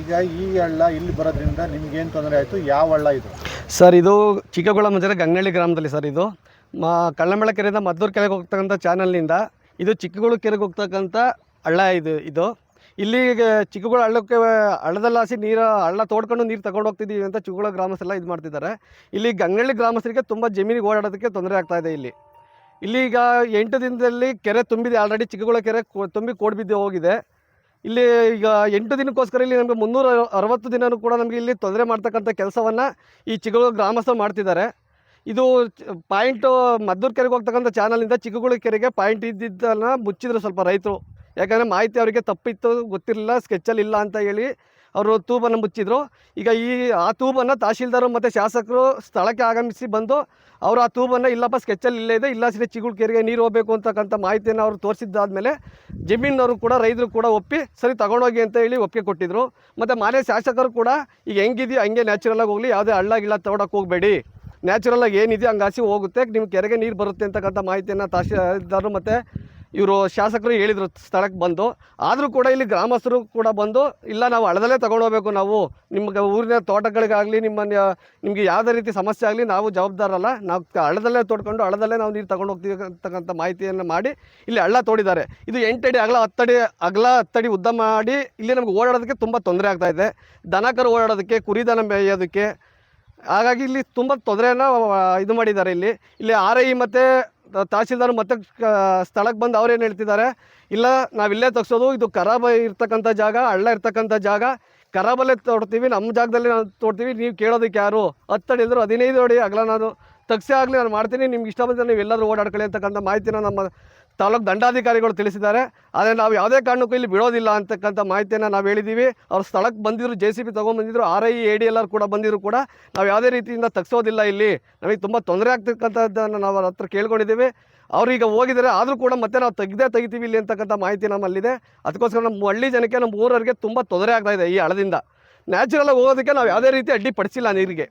ಈಗ ಈ ಹಳ್ಳ ಇಲ್ಲಿ ಬರೋದ್ರಿಂದ ನಿಮ್ಗೇನು ತೊಂದರೆ ಆಯಿತು? ಯಾವ ಹಳ್ಳ ಇದು? ಸರ್, ಇದು ಚಿಕ್ಕಗುಳ ಮಧ್ಯ ಗಂಗಳ್ಳಿ ಗ್ರಾಮದಲ್ಲಿ ಸರ್, ಇದು. ಮಾ ಕೆರೆಯಿಂದ ಮದ್ದೂರು ಕೆರೆಗೆ ಹೋಗ್ತಕ್ಕಂಥ ಚಾನಲ್ನಿಂದ ಇದು ಚಿಕ್ಕಗುಳು ಕೆರೆಗೆ ಹೋಗ್ತಕ್ಕಂಥ ಹಳ್ಳ ಇದು ಇದು. ಇಲ್ಲಿ ಚಿಕ್ಕಗುಳ ಹಳ್ಳಕ್ಕೆ, ಹಳ್ಳದಲ್ಲಾಸಿ ನೀರು, ಹಳ್ಳ ತೋಡ್ಕೊಂಡು ನೀರು ತಗೊಂಡು ಹೋಗ್ತಿದ್ದೀವಿ ಅಂತ ಚಿಕ್ಕಗುಳ ಗ್ರಾಮಸ್ಥರೆಲ್ಲ ಇದು ಮಾಡ್ತಿದ್ದಾರೆ. ಇಲ್ಲಿ ಗಂಗಳ್ಳಿ ಗ್ರಾಮಸ್ಥರಿಗೆ ತುಂಬ ಜಮೀನಿಗೆ ಓಡಾಡೋದಕ್ಕೆ ತೊಂದರೆ ಆಗ್ತಾ ಇದೆ ಇಲ್ಲಿ. ಇಲ್ಲಿ ಈಗ ಎಂಟು ದಿನದಲ್ಲಿ ಕೆರೆ ತುಂಬಿದೆ ಆಲ್ರೆಡಿ ಚಿಕ್ಕಗುಳ ಕೆರೆ ತುಂಬಿ ಕೋಡ್ಬಿದ್ದು ಹೋಗಿದೆ. ಇಲ್ಲಿ ಈಗ ಎಂಟು ದಿನಕ್ಕೋಸ್ಕರ ಇಲ್ಲಿ ನಮಗೆ ಮುನ್ನೂರ ಅರವತ್ತು ದಿನನೂ ಕೂಡ ನಮಗೆ ಇಲ್ಲಿ ತೊಂದರೆ ಮಾಡ್ತಕ್ಕಂಥ ಕೆಲಸವನ್ನು ಈ ಚಿಕ್ಕಗಳು ಗ್ರಾಮಸ್ಥರು ಮಾಡ್ತಿದ್ದಾರೆ. ಇದು ಪಾಯಿಂಟು ಮದ್ದೂರು ಕೆರೆಗೆ ಹೋಗ್ತಕ್ಕಂಥ ಚಾನಲಿಂದ ಚಿಕ್ಕಗುಳಿ ಕೆರೆಗೆ ಪಾಯಿಂಟ್ ಇದ್ದಿದ್ದನ್ನು ಮುಚ್ಚಿದ್ರು ಸ್ವಲ್ಪ ರೈತರು. ಯಾಕಂದರೆ ಮಾಹಿತಿ ಅವರಿಗೆ ತಪ್ಪಿತ್ತು, ಗೊತ್ತಿರಲಿಲ್ಲ ಸ್ಕೆಚ್ಚಲ್ಲಿ ಇಲ್ಲ ಅಂತ ಹೇಳಿ ಅವರು ತೂಬನ್ನು ಮುಚ್ಚಿದ್ರು. ಈಗ ಈ, ಆ ತೂಬನ್ನು ತಹಶೀಲ್ದಾರು ಮತ್ತು ಶಾಸಕರು ಸ್ಥಳಕ್ಕೆ ಆಗಮಿಸಿ ಬಂದು ಅವರು ಆ ತೂಬನ್ನು ಇಲ್ಲಪ್ಪ, ಸ್ಕೆಚ್ಚಲ್ಲಿ ಇಲ್ಲೇ ಇದೆ ಇಲ್ಲ ಸರಿ ಚಿಗುಳು ಕೆರೆಗೆ ನೀರು ಹೋಗಬೇಕು ಅಂತಕ್ಕಂಥ ಮಾಹಿತಿಯನ್ನು ಅವರು ತೋರಿಸಿದ್ದಾದಮೇಲೆ ಜಮೀನವರು ಕೂಡ, ರೈತರು ಕೂಡ ಒಪ್ಪಿ, ಸರಿ ತಗೊಂಡೋಗಿ ಅಂತ ಹೇಳಿ ಒಪ್ಪಿಗೆ ಕೊಟ್ಟಿದ್ರು. ಮತ್ತು ಮಾನ್ಯ ಶಾಸಕರು ಕೂಡ, ಈಗ ಹೆಂಗಿದೆಯೋ ಹಂಗೆ ನ್ಯಾಚುರಲಾಗಿ ಹೋಗಲಿ, ಯಾವುದೇ ಹಳ್ಳ ಗಿಲ್ಲ ಹೋಗಬೇಡಿ. ನ್ಯಾಚುರಲಾಗಿ ಏನಿದೆಯೋ ಹಂಗಾಸಿ ಹೋಗುತ್ತೆ ನಿಮ್ಮ ಕೆರೆಗೆ ನೀರು ಬರುತ್ತೆ ಅಂತಕ್ಕಂಥ ಮಾಹಿತಿಯನ್ನು ತಹಶೀಲ್ದಾರರು ಮತ್ತು ಇವರು ಶಾಸಕರು ಹೇಳಿದರು ಸ್ಥಳಕ್ಕೆ ಬಂದು. ಆದರೂ ಕೂಡ ಇಲ್ಲಿ ಗ್ರಾಮಸ್ಥರು ಕೂಡ ಬಂದು, ಇಲ್ಲ ನಾವು ಹಳದಲ್ಲೇ ತಗೊಂಡೋಗ್ಬೇಕು ನಾವು. ನಿಮ್ಗೆ ಊರಿನ ತೋಟಗಳಿಗಾಗಲಿ ನಿಮ್ಮ ನಿಮಗೆ ಯಾವುದೇ ರೀತಿ ಸಮಸ್ಯೆ ಆಗಲಿ ನಾವು ಜವಾಬ್ದಾರಲ್ಲ ನಾವು ಹಳ್ಳದಲ್ಲೇ ತೋಡ್ಕೊಂಡು ಹಳ್ಳದಲ್ಲೇ ನಾವು ನೀರು ತಗೊಂಡು ಹೋಗ್ತೀವಿ ಅಂತಕ್ಕಂಥ ಮಾಹಿತಿಯನ್ನು ಮಾಡಿ ಇಲ್ಲಿ ಹಳ್ಳ ತೋಡಿದ್ದಾರೆ. ಇದು ಎಂಟಡಿ ಅಗಲ ಹತ್ತಡಿ ಅಗಲ ಹತ್ತಡಿ ಉದ್ದ ಮಾಡಿ ಇಲ್ಲಿ ನಮ್ಗೆ ಓಡಾಡೋದಕ್ಕೆ ತುಂಬ ತೊಂದರೆ ಆಗ್ತಾ ಇದೆ. ದನಕರು ಓಡಾಡೋದಕ್ಕೆ, ಕುರಿ ದನ ಮೇಯೋದಕ್ಕೆ. ಹಾಗಾಗಿ ಇಲ್ಲಿ ತುಂಬ ತೊಂದರೆಯನ್ನು ಇದು ಮಾಡಿದ್ದಾರೆ ಇಲ್ಲಿ. ಇಲ್ಲಿ ಆರ್ ಐ ಮತ್ತು ತಹಸೀಲ್ದಾರ್ ಮತ್ತೆ ಸ್ಥಳಕ್ಕೆ ಬಂದು ಅವ್ರೇನು ಹೇಳ್ತಿದ್ದಾರೆ ಇಲ್ಲ ನಾವಿಲ್ಲೇ ತಗ್ಸೋದು, ಇದು ಖರಾಬ್ ಇರ್ತಕ್ಕಂಥ ಜಾಗ, ಹಳ್ಳ ಇರ್ತಕ್ಕಂಥ ಜಾಗ, ಖರಾಬಲ್ಲೇ ತೋಡ್ತೀವಿ ನಮ್ಮ ಜಾಗದಲ್ಲಿ ನಾವು ತೋಡ್ತೀವಿ, ನೀವು ಕೇಳೋದಕ್ಕೆ ಯಾರು? ಹತ್ತಡಿ ಇದ್ರು ಹದಿನೈದು ಅಡಿ ಅಗಲ ನಾನು ತಗ್ಸೇ ಆಗಲಿ, ನಾನು ಮಾಡ್ತೀನಿ. ನಿಮ್ಗೆ ಇಷ್ಟ ಬಂದರೆ ನೀವು ಎಲ್ಲಾದರೂ ಓಡಾಡ್ಕೊಳ್ಳಿ ಅಂತಕ್ಕಂಥ ಮಾಹಿತಿನ ನಮ್ಮ ತಾಲೂಕು ದಂಡಾಧಿಕಾರಿಗಳು ತಿಳಿಸಿದ್ದಾರೆ. ಆದರೆ ನಾವು ಯಾವುದೇ ಕಾರಣಕ್ಕೂ ಇಲ್ಲಿ ಬಿಡೋದಿಲ್ಲ ಅಂತಕ್ಕಂಥ ಮಾಹಿತಿಯನ್ನು ನಾವು ಹೇಳಿದ್ದೀವಿ. ಅವ್ರ ಸ್ಥಳಕ್ಕೆ ಬಂದಿದ್ರು J C B ತೊಗೊಂಬಂದಿದ್ರು R I A D L R ಕೂಡ ಬಂದಿದ್ರು ಕೂಡ ನಾವು ಯಾವುದೇ ರೀತಿಯಿಂದ ತಗ್ಸೋದಿಲ್ಲ ಇಲ್ಲಿ. ನಮಗೆ ತುಂಬ ತೊಂದರೆ ಆಗ್ತಕ್ಕಂಥದ್ದನ್ನು ನಾವು ಅವ್ರ ಹತ್ರ ಕೇಳ್ಕೊಂಡಿದ್ದೀವಿ. ಅವ್ರು ಈಗ ಹೋಗಿದ್ದಾರೆ, ಆದರೂ ಕೂಡ ಮತ್ತೆ ನಾವು ತೆಗ್ದೇ ತೆಗಿತೀವಿ ಇಲ್ಲಿ ಅಂತಕ್ಕಂಥ ಮಾಹಿತಿ ನಮ್ಮಲ್ಲಿದೆ. ಅದಕ್ಕೋಸ್ಕರ ನಮ್ಮ ಹಳ್ಳಿ ಜನಕ್ಕೆ, ನಮ್ಮ ಊರವರಿಗೆ ತುಂಬ ತೊಂದರೆ ಆಗ್ತಾ ಇದೆ ಈ ಹಳದಿಂದ ನ್ಯಾಚುರಲಾಗಿ ಹೋಗೋದಕ್ಕೆ ನಾವು ಯಾವುದೇ ರೀತಿ ಅಡ್ಡಿಪಡಿಸಿಲ್ಲ ನೀರಿಗೆ.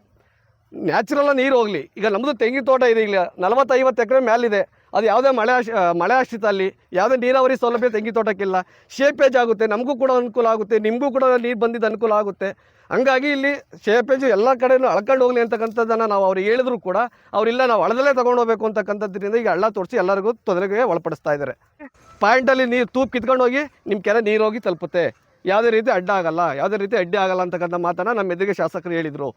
ನ್ಯಾಚುರಲ್ಲ ನೀರು ಹೋಗಲಿ. ಈಗ ನಮ್ಮದು ತೆಂಗಿನ ತೋಟ ಇದೆ ಈಗ. ನಲವತ್ತೈವತ್ತು ಎಕರೆ ಮೇಲಿದೆ ಅದು ಯಾವುದೇ ಮಳೆ ಮಳೆ ಆಶ್ರಿತ ಅಲ್ಲಿ ಯಾವುದೇ ನೀರಾವರಿ ಸೌಲಭ್ಯ ತೆಂಗಿನ ತೋಟಕ್ಕಿಲ್ಲ. ಶೇಪೇಜ್ ಆಗುತ್ತೆ, ನಮಗೂ ಕೂಡ ಅನುಕೂಲ ಆಗುತ್ತೆ, ನಿಮಗೂ ಕೂಡ ನೀರು ಬಂದಿದ್ದು ಅನುಕೂಲ ಆಗುತ್ತೆ. ಹಂಗಾಗಿ ಇಲ್ಲಿ ಶೇಪೇಜ್ ಎಲ್ಲ ಕಡೆಯೂ ಅಳ್ಕೊಂಡು ಹೋಗಲಿ ಅಂತಕ್ಕಂಥದ್ದನ್ನು ನಾವು ಅವ್ರು ಹೇಳಿದ್ರು ಕೂಡ, ಅವರಿಲ್ಲ, ನಾವು ಹಳದಲ್ಲೇ ತೊಗೊಂಡು ಹೋಗಬೇಕು ಅಂತಕ್ಕಂಥದ್ರಿಂದ ಈಗ ಹಳ್ಳ ತೋರಿಸಿ ಎಲ್ಲರಿಗೂ ತೊಂದರೆಗೆ ಒಳಪಡಿಸ್ತಾ ಇದ್ದಾರೆ ಪಾಯಿಂಟಲ್ಲಿ ನೀರು ತೂಪ್ ಕಿತ್ಕೊಂಡು ಹೋಗಿ ನಿಮ್ಮ ಕೆರೆ ನೀರು ಹೋಗಿ ತಲುಪುತ್ತೆ. ಯಾವುದೇ ರೀತಿ ಅಡ್ಡ ಆಗಲ್ಲ ಯಾವುದೇ ರೀತಿ ಅಡ್ಡಿ ಆಗಲ್ಲ ಅಂತಕ್ಕಂಥ ಮಾತನ್ನು ನಮ್ಮ ಎದುರಿಗೆ ಶಾಸಕರು ಹೇಳಿದರು.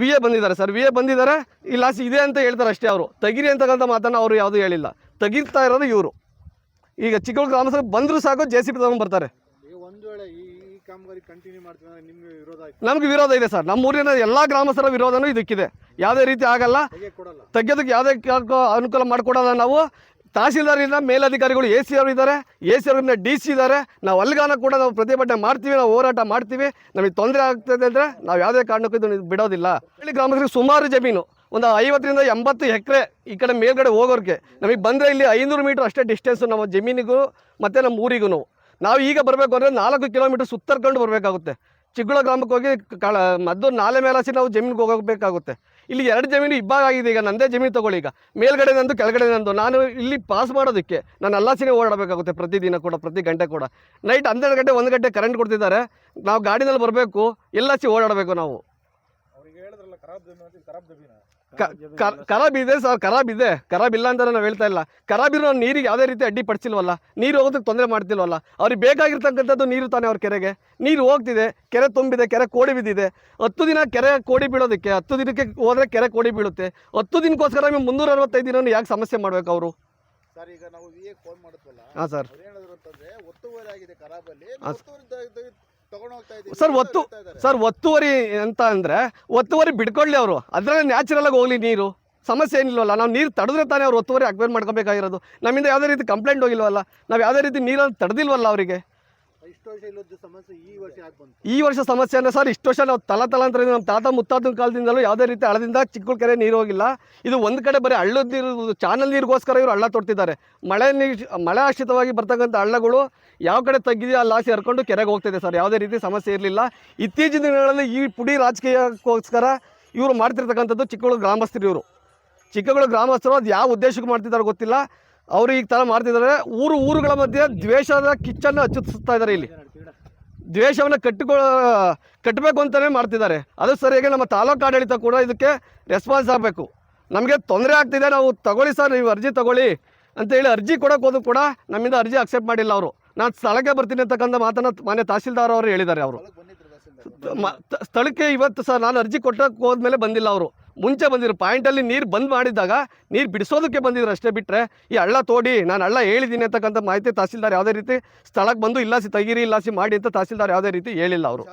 ವಿ ಎ ಬಂದಿದ್ದಾರೆ ಸರ್. ವಿ ಎ ಬಂದಿದ್ದಾರೆ. ಇಲ್ಲ ಇದೆ ಅಂತ ಹೇಳ್ತಾರೆ ಅಷ್ಟೇ ಅವರು. ತಗಿರಿ ಅಂತಕ್ಕಂಥ ಮಾತನ್ನು ಅವರು ಯಾವುದೂ ಹೇಳಿಲ್ಲ. ತೆಗಿರ್ತಾ ಇರೋದು ಇವರು. ಈಗ ಚಿಕ್ಕೋಳ ಗ್ರಾಮಸ್ಥರು ಬಂದರೂ ಸಾಕು ಜೆ ಸಿ ಪಿ ತಗೊಂಡು ಬರ್ತಾರೆ. ನಮ್ಗೆ ವಿರೋಧ ಇದೆ ಸರ್. ನಮ್ಮೂರಿನ ಎಲ್ಲ ಗ್ರಾಮಸ್ಥರ ವಿರೋಧನೂ ಇದಕ್ಕಿದೆ. ಯಾವುದೇ ರೀತಿ ಆಗಲ್ಲ. ತೆಗೆದಕ್ಕೆ ತೆಗೆಯೋದಕ್ಕೆ ಯಾವುದೇ ಅನುಕೂಲ ಮಾಡಿಕೊಡೋಲ್ಲ ನಾವು. ತಹಸೀಲ್ದಾರಿಂದ ಮೇಲಧಿಕಾರಿಗಳು ಎ ಸಿ ಅವರು ಇದ್ದಾರೆ, ಎ ಸಿ ಅವರಿಂದ ಡಿ ಸಿ ಇದ್ದಾರೆ. ನಾವು ಅಲ್ಲಿಗಾನ ಕೂಡ ನಾವು ಪ್ರತಿಭಟನೆ ಮಾಡ್ತೀವಿ, ನಾವು ಹೋರಾಟ ಮಾಡ್ತೀವಿ. ನಮಗೆ ತೊಂದರೆ ಆಗ್ತದೆ ಅಂದರೆ ನಾವು ಯಾವುದೇ ಕಾರಣಕ್ಕೂ ಇದನ್ನು ಬಿಡೋದಿಲ್ಲ. ಹಳ್ಳಿ ಗ್ರಾಮಸ್ಥರಿಗೆ ಸುಮಾರು ಜಮೀನು, ಒಂದು ಐವತ್ತರಿಂದ ಎಂಬತ್ತು ಎಕರೆ ಈ ಕಡೆ ಮೇಲ್ಗಡೆ ಹೋಗೋರಿಗೆ ನಮಗೆ ಬಂದರೆ ಇಲ್ಲಿ ಐನೂರು ಮೀಟ್ರ್ ಅಷ್ಟೇ ಡಿಸ್ಟೆನ್ಸು ನಮ್ಮ ಜಮೀನಿಗೂ ಮತ್ತು ನಮ್ಮ ಊರಿಗೂ ನಾವು ಈಗ ಬರಬೇಕು ಅಂದರೆ ನಾಲ್ಕು ಕಿಲೋಮೀಟ್ರ್ ಸುತ್ತರ್ಕೊಂಡು ಬರಬೇಕಾಗುತ್ತೆ. ಚಿಕ್ಕಳ ಗ್ರಾಮಕ್ಕೆ ಹೋಗಿ ಕಳ ಮದ್ದು ನಾಲೆ ಮೇಲಾಸಿ ನಾವು ಜಮೀನಿಗೆ ಹೋಗಬೇಕಾಗುತ್ತೆ. ಇಲ್ಲಿ ಎರಡು ಜಮೀನು ಇಬ್ಬಾಗ ಆಗಿದೆ. ಈಗ ನಂದೇ ಜಮೀನು ತಗೊಳ್ಳಿ. ಈಗ ಮೇಲ್ಗಡೆ ನಂದು, ಕೆಳಗಡೆ ನಂದು. ನಾನು ಇಲ್ಲಿ ಪಾಸ್ ಮಾಡೋದಕ್ಕೆ ನಾನು ಅಲ್ಲಾಸಿನೇ ಓಡಾಡಬೇಕಾಗುತ್ತೆ. ಪ್ರತಿದಿನ ಕೂಡ, ಪ್ರತಿ ಗಂಟೆ ಕೂಡ. ನೈಟ್ ಹನ್ನೆರಡು ಗಂಟೆ, ಒಂದು ಗಂಟೆ ಕರೆಂಟ್ ಕೊಡ್ತಿದ್ದಾರೆ. ನಾವು ಗಾಡಿನಲ್ಲಿ ಬರಬೇಕು. ಎಲ್ಲಾಸಿ ಓಡಾಡಬೇಕು ನಾವು. ಖರಾಬ್ ಇದೆ ಸರ್. ಖರಾಬ್ ಇದೆ ಖರಾಬ್ ಇಲ್ಲ ಅಂತ ನಾವು ಹೇಳ್ತಾ ಇಲ್ಲ. ಖರಾಬ್ ಇರೋ ನೀರಿಗೆ ಯಾವುದೇ ರೀತಿ ಅಡ್ಡಿ ಪಡಿಸಿಲ್ವಲ್ಲ ನೀರು ಹೋಗೋದಕ್ಕೆ ತೊಂದರೆ ಮಾಡ್ತಿಲ್ವಲ್ಲ ಅವ್ರಿಗೆ ಬೇಕಾಗಿರ್ತಕ್ಕಂಥದ್ದು ನೀರು ತಾನೇ ಅವ್ರ ಕೆರೆಗೆ. ನೀರು ಹೋಗ್ತಿದೆ ಕೆರೆ ತುಂಬಿದೆ ಕೆರೆ ಕೋಡಿ ಬಿದ್ದಿದೆ. ಹತ್ತು ದಿನ ಕೆರೆ ಕೋಡಿ ಬೀಳೋದಕ್ಕೆ ಹತ್ತು ದಿನಕ್ಕೆ ಹೋದರೆ ಕೆರೆ ಕೋಡಿ ಬೀಳುತ್ತೆ. ಹತ್ತು ದಿನಕ್ಕೋಸ್ಕರ ನೀವು ಮುನ್ನೂರ ಅರವತ್ತೈದು ದಿನ ಯಾಕೆ ಸಮಸ್ಯೆ ಮಾಡ್ಬೇಕು ಅವರು? ಸರ್ ಈಗ ನಾವು ಫೋನ್ ಮಾಡುತ್ತಲ್ಲ ಹಾಂ ಸರ್. ಅಂತಂದ್ರೆ ಒತ್ತುವರಿ ಆಗಿದೆ ಖರಾಬಲ್ಲಿ ಸರ್ ಒತ್ತು ಸರ್ ಒತ್ತುವರಿ ಅಂತ ಅಂದರೆ ಒತ್ತುವರಿ ಬಿಡ್ಕೊಳ್ಳಿ ಅವರು. ಅದರಲ್ಲೇ ನ್ಯಾಚುರಲಾಗಿ ಹೋಗಲಿ ನೀರು. ಸಮಸ್ಯೆ ಏನಿಲ್ವಲ್ಲ ನಾವು ನೀರು ತಡೆದ್ರೆ ತಾನೇ ಅವ್ರು ಒತ್ತುವರಿ ಅಕ್ವೇರ್ ಮಾಡ್ಕೋಬೇಕಾಗಿರೋದು. ನಮ್ಮಿಂದ ಯಾವುದೇ ರೀತಿ ಕಂಪ್ಲೇಂಟ್ ಹೋಗಿಲ್ವಲ್ಲ ನಾವು ಯಾವುದೇ ರೀತಿ ನೀರನ್ನು ತಡೆದಿಲ್ವಲ್ಲ ಅವರಿಗೆ ಇಷ್ಟು ವರ್ಷ ಇಲ್ಲದ ಸಮಸ್ಯೆ ಈ ವರ್ಷ ಸಮಸ್ಯೆ ಅಂದ್ರೆ ಸರ್, ಇಷ್ಟು ವರ್ಷ ನಾವು ತಲ ತಲಾಂತರದಿಂದ ನಮ್ಮ ತಾತ ಮುತ್ತಾತನ ಕಾಲದಿಂದಲೂ ಯಾವುದೇ ರೀತಿ ಹಳದಿಂದ ಚಿಕ್ಕಳ ಕೆರೆ ನೀರು ಹೋಗಿಲ್ಲ. ಇದು ಒಂದು ಕಡೆ ಬರೀ ಹಳ್ಳದ ನೀರು ಚಾನಲ್ ನೀರಿಗೋಸ್ಕರ ಇವರು ಹಳ್ಳ ತೊಡ್ತಿದ್ದಾರೆ. ಮಳೆ ನೀರು, ಮಳೆ ಆಶ್ರಿತವಾಗಿ ಬರ್ತಕ್ಕಂಥ ಹಳ್ಳಗಳು ಯಾವ ಕಡೆ ತಗ್ಗಿದೆಯೋ ಅಲ್ಲಿ ಆಸೆ ಹರ್ಕೊಂಡು ಕೆರೆಗೆ ಹೋಗ್ತಿದೆ ಸರ್. ಯಾವುದೇ ರೀತಿ ಸಮಸ್ಯೆ ಇರಲಿಲ್ಲ. ಇತ್ತೀಚಿನ ದಿನಗಳಲ್ಲಿ ಈ ಪುಡಿ ರಾಜಕೀಯಕ್ಕೋಸ್ಕರ ಇವರು ಮಾಡ್ತಿರ್ತಕ್ಕಂಥದ್ದು ಚಿಕ್ಕಗಳು ಗ್ರಾಮಸ್ಥರು ಇವರು. ಚಿಕ್ಕಗಳು ಗ್ರಾಮಸ್ಥರು, ಅದು ಯಾವ ಉದ್ದೇಶಕ್ಕೆ ಮಾಡ್ತಿದ್ದಾರೆ ಗೊತ್ತಿಲ್ಲ. ಅವರು ಈ ಥರ ಮಾಡ್ತಿದ್ದಾರೆ. ಊರು ಊರುಗಳ ಮಧ್ಯೆ ದ್ವೇಷದ ಕಿಚ್ಚನ್ನು ಹಚ್ಚಿಸ್ತಾ ಇದ್ದಾರೆ ಇಲ್ಲಿ. ದ್ವೇಷವನ್ನು ಕಟ್ಟಿಕೊ, ಕಟ್ಟಬೇಕು ಅಂತಲೇ ಮಾಡ್ತಿದ್ದಾರೆ. ಅದು ಸರಿಯಾಗಿ ನಮ್ಮ ತಾಲೂಕು ಆಡಳಿತ ಕೂಡ ಇದಕ್ಕೆ ರೆಸ್ಪಾನ್ಸ್ ಆಗಬೇಕು. ನಮಗೆ ತೊಂದರೆ ಆಗ್ತಿದೆ, ನಾವು ತಗೊಳ್ಳಿ ಸರ್, ನೀವು ಅರ್ಜಿ ತಗೊಳ್ಳಿ ಅಂತೇಳಿ ಅರ್ಜಿ ಕೊಡೋಕೆ ಹೋದ್ರು ಕೂಡ ನಮ್ಮಿಂದ ಅರ್ಜಿ ಅಕ್ಸೆಪ್ಟ್ ಮಾಡಿಲ್ಲ ಅವರು. ನಾನು ಸ್ಥಳಕ್ಕೆ ಬರ್ತೀನಿ ಅಂತಕ್ಕಂಥ ಮಾತನ್ನು ಮಾನ್ಯ ತಹಸೀಲ್ದಾರ್ ಅವರು ಹೇಳಿದ್ದಾರೆ ಅವರು. ಸ್ಥಳಕ್ಕೆ ಇವತ್ತು ಸರ್, ನಾನು ಅರ್ಜಿ ಕೊಟ್ಟಕ್ಕೆ ಹೋದ್ಮೇಲೆ ಬಂದಿಲ್ಲ ಅವರು. ಮುಂಚೆ ಬಂದಿರೋ ಪಾಯಿಂಟಲ್ಲಿ ನೀರು ಬಂದ್ ಮಾಡಿದಾಗ ನೀರು ಬಿಡಿಸೋದಕ್ಕೆ ಬಂದಿದ್ರು ಅಷ್ಟೇ ಬಿಟ್ಟರೆ ಈ ಹಳ್ಳ ತೋಡಿ, ನಾನು ಹಳ್ಳ ಹೇಳಿದ್ದೀನಿ ಅಂತಕ್ಕಂಥ ಮಾಹಿತಿ ತಹಸೀಲ್ದಾರ್ ಯಾವುದೇ ರೀತಿ ಸ್ಥಳಕ್ಕೆ ಬಂದು ಇಲ್ಲಾಸಿ ತೆಗೀರಿ, ಇಲ್ಲಾಸಿ ಮಾಡಿ ಅಂತ ತಹಸೀಲ್ದಾರ್ ಯಾವುದೇ ರೀತಿ ಹೇಳಿಲ್ಲ ಅವರು.